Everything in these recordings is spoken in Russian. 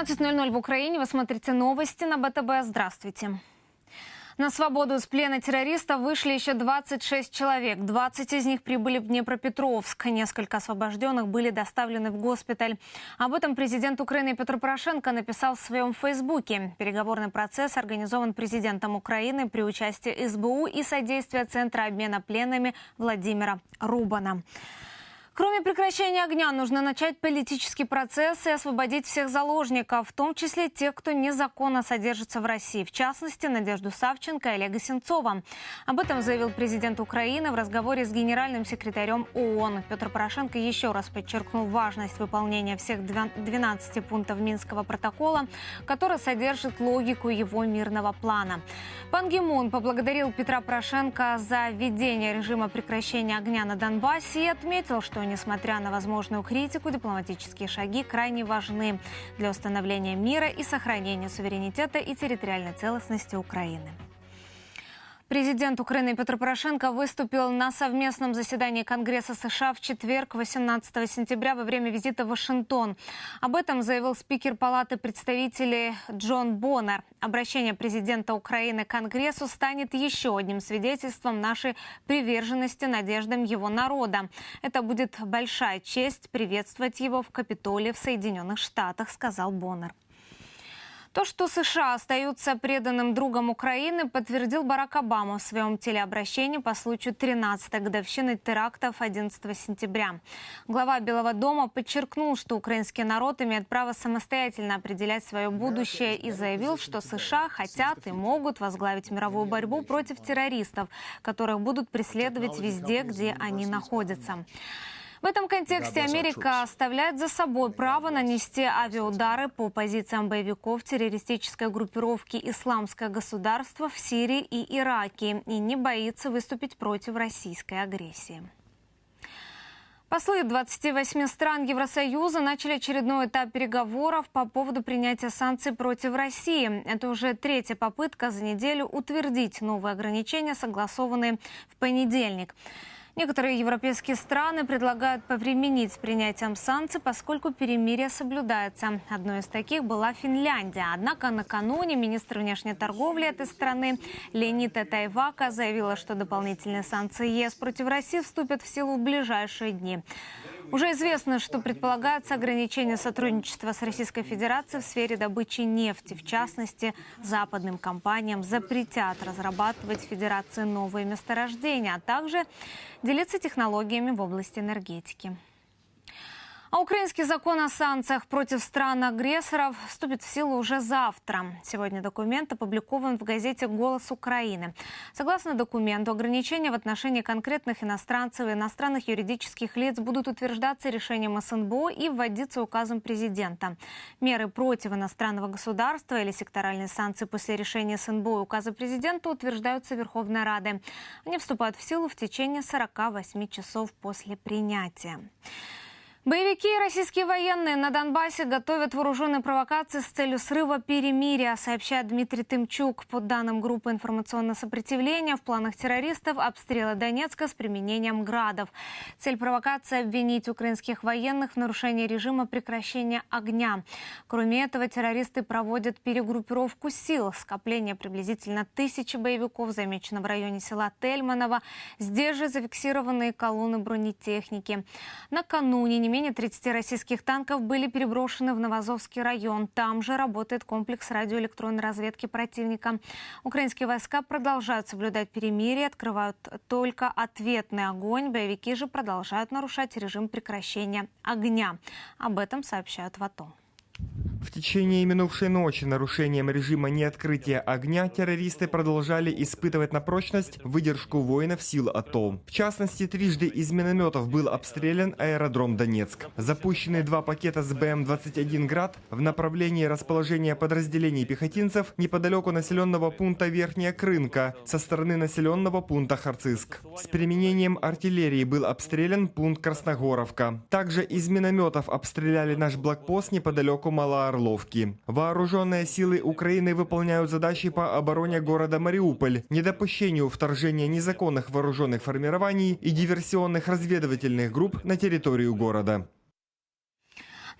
12.00 в Украине. Вы смотрите новости на БТБ. Здравствуйте. На свободу из плена террористов вышли еще 26 человек. 20 из них прибыли в Днепропетровск. Несколько освобожденных были доставлены в госпиталь. Об этом президент Украины Петр Порошенко написал в своем фейсбуке. Переговорный процесс организован президентом Украины при участии СБУ и содействия Центра обмена пленными Владимира Рубана. Кроме прекращения огня, нужно начать политический процесс и освободить всех заложников, в том числе тех, кто незаконно содержится в России, в частности, Надежду Савченко и Олега Сенцова. Об этом заявил президент Украины в разговоре с генеральным секретарем ООН. Петр Порошенко еще раз подчеркнул важность выполнения всех 12 пунктов Минского протокола, который содержит логику его мирного плана. Пан Гимун поблагодарил Петра Порошенко за введение режима прекращения огня на Донбассе и отметил, что несмотря на возможную критику, дипломатические шаги крайне важны для установления мира и сохранения суверенитета и территориальной целостности Украины. Президент Украины Петр Порошенко выступил на совместном заседании Конгресса США в четверг, 18 сентября, во время визита в Вашингтон. Об этом заявил спикер Палаты представителей Джон Боннер. Обращение президента Украины к Конгрессу станет еще одним свидетельством нашей приверженности надеждам его народа. Это будет большая честь приветствовать его в Капитолии в Соединенных Штатах, сказал Боннер. То, что США остаются преданным другом Украины, подтвердил Барак Обама в своем телеобращении по случаю 13-й годовщины терактов 11 сентября. Глава Белого дома подчеркнул, что украинский народ имеет право самостоятельно определять свое будущее и заявил, что США хотят и могут возглавить мировую борьбу против террористов, которых будут преследовать везде, где они находятся. В этом контексте Америка оставляет за собой право нанести авиаудары по позициям боевиков террористической группировки «Исламское государство» в Сирии и Ираке и не боится выступить против российской агрессии. Послы 28 стран Евросоюза начали очередной этап переговоров по поводу принятия санкций против России. Это уже третья попытка за неделю утвердить новые ограничения, согласованные в понедельник. Некоторые европейские страны предлагают повременить с принятием санкций, поскольку перемирие соблюдается. Одной из таких была Финляндия. Однако накануне министр внешней торговли этой страны Леонида Тайвака заявила, что дополнительные санкции ЕС против России вступят в силу в ближайшие дни. Уже известно, что предполагается ограничение сотрудничества с Российской Федерацией в сфере добычи нефти. В частности, западным компаниям запретят разрабатывать в Федерации новые месторождения, а также делиться технологиями в области энергетики. А украинский закон о санкциях против стран-агрессоров вступит в силу уже завтра. Сегодня документ опубликован в газете «Голос Украины». Согласно документу, ограничения в отношении конкретных иностранцев и иностранных юридических лиц будут утверждаться решением СНБО и вводиться указом президента. Меры против иностранного государства или секторальные санкции после решения СНБО и указа президента утверждаются Верховной Рады. Они вступают в силу в течение 48 часов после принятия. Боевики и российские военные на Донбассе готовят вооруженные провокации с целью срыва перемирия, сообщает Дмитрий Тымчук. По данным группы информационного сопротивления, в планах террористов обстрела Донецка с применением градов. Цель провокации – обвинить украинских военных в нарушении режима прекращения огня. Кроме этого, террористы проводят перегруппировку сил. Скопление приблизительно тысячи боевиков замечено в районе села Тельманово. Здесь же зафиксированы колонны бронетехники. Накануне менее 30 российских танков были переброшены в Новозовский район. Там же работает комплекс радиоэлектронной разведки противника. Украинские войска продолжают соблюдать перемирие, открывают только ответный огонь. Боевики же продолжают нарушать режим прекращения огня. Об этом сообщают в АТО. В течение минувшей ночи нарушением режима неоткрытия огня террористы продолжали испытывать на прочность выдержку воинов сил АТО. В частности, трижды из минометов был обстрелян аэродром Донецк. Запущены два пакета с БМ-21 «Град» в направлении расположения подразделений пехотинцев неподалеку населенного пункта Верхняя Крынка со стороны населенного пункта Харциск. С применением артиллерии был обстрелян пункт Красногоровка. Также из минометов обстреляли наш блокпост неподалеку Малоорловки. Орловки. Вооруженные силы Украины выполняют задачи по обороне города Мариуполь, недопущению вторжения незаконных вооруженных формирований и диверсионных разведывательных групп на территорию города.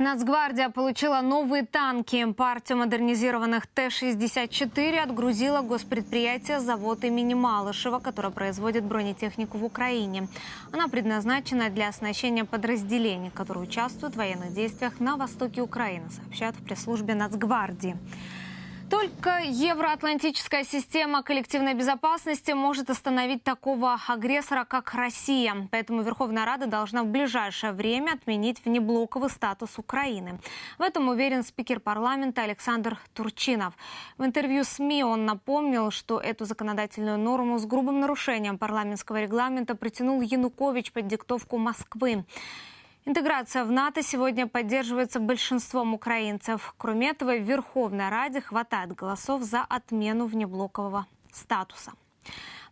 Нацгвардия получила новые танки. Партию модернизированных Т-64 отгрузила госпредприятие завод имени Малышева, которое производит бронетехнику в Украине. Она предназначена для оснащения подразделений, которые участвуют в военных действиях на востоке Украины, сообщают в пресс-службе Нацгвардии. Только евроатлантическая система коллективной безопасности может остановить такого агрессора, как Россия. Поэтому Верховная Рада должна в ближайшее время отменить внеблоковый статус Украины. В этом уверен спикер парламента Александр Турчинов. В интервью СМИ он напомнил, что эту законодательную норму с грубым нарушением парламентского регламента протянул Янукович под диктовку Москвы. Интеграция в НАТО сегодня поддерживается большинством украинцев. Кроме этого, в Верховной Раде хватает голосов за отмену внеблокового статуса.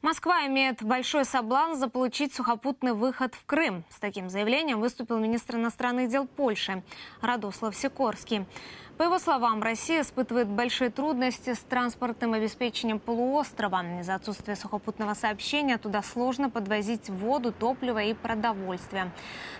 Москва имеет большой соблазн заполучить сухопутный выход в Крым. С таким заявлением выступил министр иностранных дел Польши Радослав Сикорский. По его словам, Россия испытывает большие трудности с транспортным обеспечением полуострова. Из-за отсутствия сухопутного сообщения туда сложно подвозить воду, топливо и продовольствие.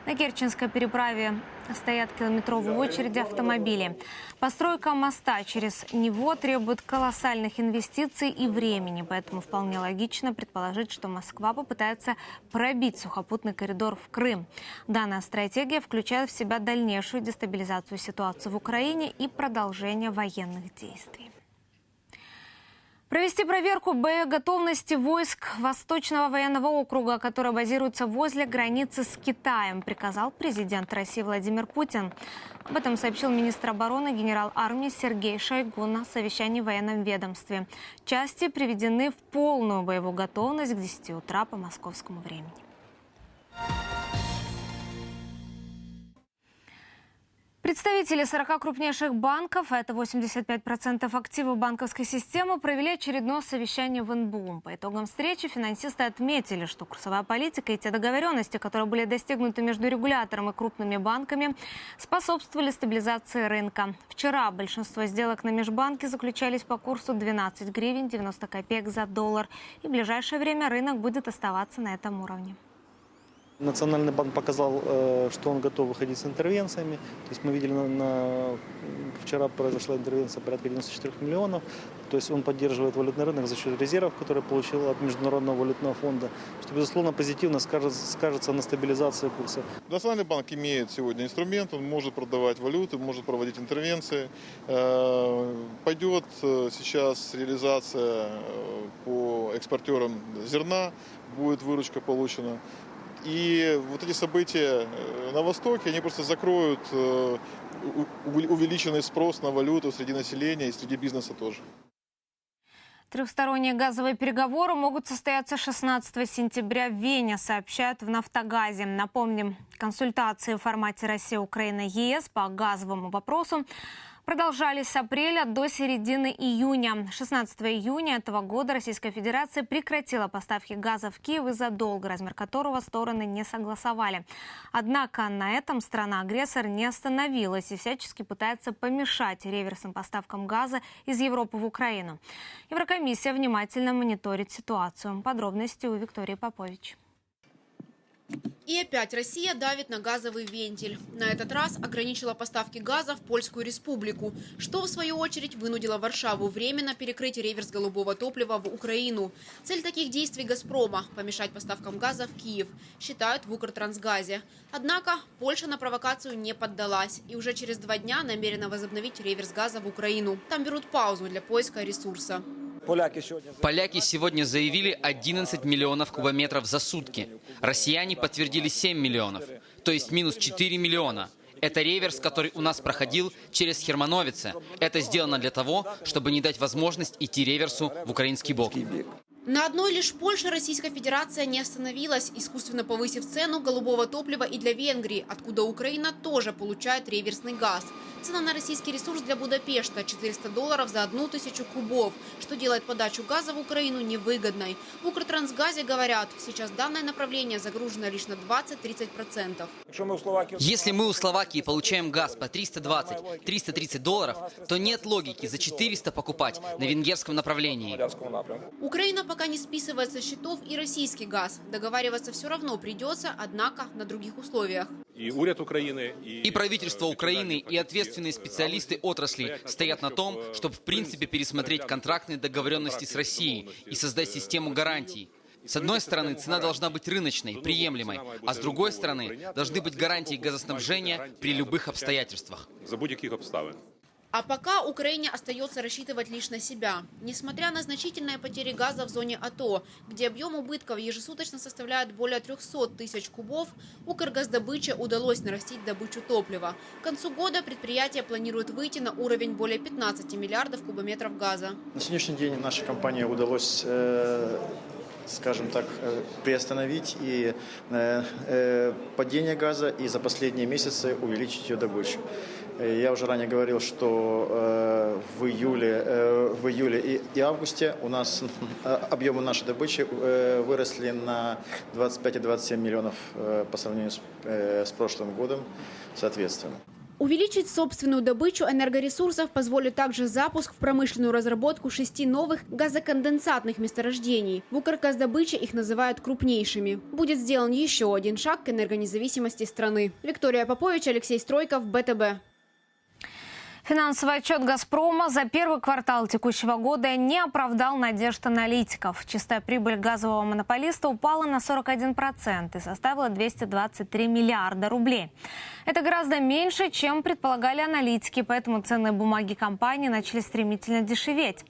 На Керченской переправе стоят километровые очереди автомобилей. Постройка моста через него требует колоссальных инвестиций и времени, поэтому вполне логично предположить, что Москва попытается пробить сухопутный коридор в Крым. Данная стратегия включает в себя дальнейшую дестабилизацию ситуации в Украине и продолжение военных действий. Провести проверку боеготовности войск Восточного военного округа, который базируется возле границы с Китаем, приказал президент России Владимир Путин. Об этом сообщил министр обороны генерал армии Сергей Шойгу на совещании в военном ведомстве. Части приведены в полную боевую готовность к 10 утра по московскому времени. Представители 40 крупнейших банков, а это 85% активов банковской системы, провели очередное совещание в НБУ. По итогам встречи финансисты отметили, что курсовая политика и те договоренности, которые были достигнуты между регулятором и крупными банками, способствовали стабилизации рынка. Вчера большинство сделок на межбанке заключались по курсу 12 гривен 90 копеек за доллар. И в ближайшее время рынок будет оставаться на этом уровне. Национальный банк показал, э, что он готов выходить с интервенциями. То есть мы видели, на, на- вчера произошла интервенция порядка 94 миллионов. То есть он поддерживает валютный рынок за счет резервов, которые получил от Международного валютного фонда, что, безусловно, позитивно скажется, скажется на стабилизации курса. Национальный банк имеет сегодня инструмент, он может продавать валюты, может проводить интервенции. Э, Пойдет э, сейчас реализация по экспортерам зерна, будет выручка получена. И вот эти события э, на Востоке, они просто закроют э, увеличенный спрос на валюту среди населения и среди бизнеса тоже. Трехсторонние газовые переговоры могут состояться 16 сентября в Вене, сообщают в «Нафтогазе». Напомним, консультации в формате Россия-Украина-ЕС по газовому вопросу продолжались с апреля до середины июня. 16 июня этого года Российская Федерация прекратила поставки газа в Киев из-за долга, размер которого стороны не согласовали. Однако на этом страна-агрессор не остановилась и всячески пытается помешать реверсным поставкам газа из Европы в Украину. Еврокомиссия внимательно мониторит ситуацию. Подробности у Виктории Попович. И опять Россия давит на газовый вентиль. На этот раз ограничила поставки газа в Польскую республику, что в свою очередь вынудило Варшаву временно перекрыть реверс голубого топлива в Украину. Цель таких действий «Газпрома» – помешать поставкам газа в Киев, считают в Укртрансгазе. Однако Польша на провокацию не поддалась и уже через два дня намерена возобновить реверс газа в Украину. Там берут паузу для поиска ресурса. Поляки сегодня заявили 11 миллионов кубометров за сутки. Россияне подтвердили 7 миллионов, то есть минус 4 миллиона. Это реверс, который у нас проходил через Хермановице. Это сделано для того, чтобы не дать возможность идти реверсу в украинский бок. На одной лишь Польше Российская Федерация не остановилась, искусственно повысив цену голубого топлива и для Венгрии, откуда Украина тоже получает реверсный газ. Цена на российский ресурс для Будапешта – 400 долларов за одну тысячу кубов, что делает подачу газа в Украину невыгодной. В Укртрансгазе говорят, сейчас данное направление загружено лишь на 20-30%. Если мы у Словакии получаем газ по 320-330 долларов, то нет логики за 400 покупать на венгерском направлении. Украина пока пока не списывает со счетов и российский газ. Договариваться все равно придется, однако на других условиях. И уряд Украины, и, И правительство Украины, и ответственные специалисты отрасли стоят на том, чтобы в принципе пересмотреть контрактные договоренности с Россией и создать систему гарантий. С одной стороны, цена должна быть рыночной, приемлемой, а с другой стороны, должны быть гарантии газоснабжения при любых обстоятельствах. за будь-яких обставин. А пока Украине остается рассчитывать лишь на себя. Несмотря на значительные потери газа в зоне АТО, где объем убытков ежесуточно составляет более 300 тысяч кубов, Укргаздобыче удалось нарастить добычу топлива. К концу года предприятие планирует выйти на уровень более 15 миллиардов кубометров газа. На сегодняшний день нашей компании удалось, э, скажем так, э, приостановить и э, э, падение газа и за последние месяцы увеличить ее добычу. Я уже ранее говорил, что в июле, в июле и, августе у нас объемы нашей добычи выросли на 25 и 27 миллионов по сравнению с прошлым годом, соответственно. Увеличить собственную добычу энергоресурсов позволит также запуск в промышленную разработку шести новых газоконденсатных месторождений. В Укргаздобыче их называют крупнейшими. Будет сделан еще один шаг к энергонезависимости страны. Виктория Попович, Алексей Стройков, БТБ. Финансовый отчет «Газпрома» за первый квартал текущего года не оправдал надежд аналитиков. Чистая прибыль газового монополиста упала на 41% и составила 223 миллиарда рублей. Это гораздо меньше, чем предполагали аналитики, поэтому ценные бумаги компании начали стремительно дешеветь.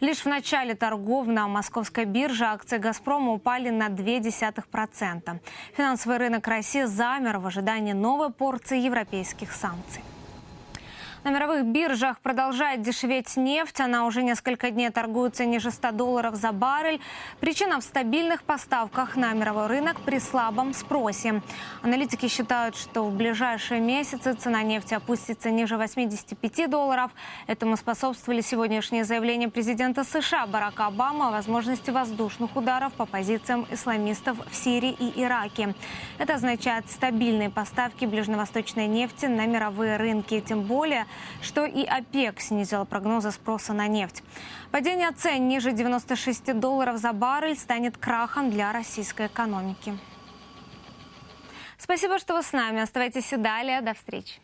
Лишь в начале торгов на московской бирже акции «Газпрома» упали на 0,2%. Финансовый рынок России замер в ожидании новой порции европейских санкций. На мировых биржах продолжает дешеветь нефть. Она уже несколько дней торгуется ниже 100 долларов за баррель. Причина в стабильных поставках на мировой рынок при слабом спросе. Аналитики считают, что в ближайшие месяцы цена нефти опустится ниже 85 долларов. Этому способствовали сегодняшние заявления президента США Барака Обамы о возможности воздушных ударов по позициям исламистов в Сирии и Ираке. Это означает стабильные поставки ближневосточной нефти на мировые рынки. Тем более, что и ОПЕК снизила прогнозы спроса на нефть. Падение цен ниже 96 долларов за баррель станет крахом для российской экономики. Спасибо, что вы с нами. Оставайтесь и далее. До встречи.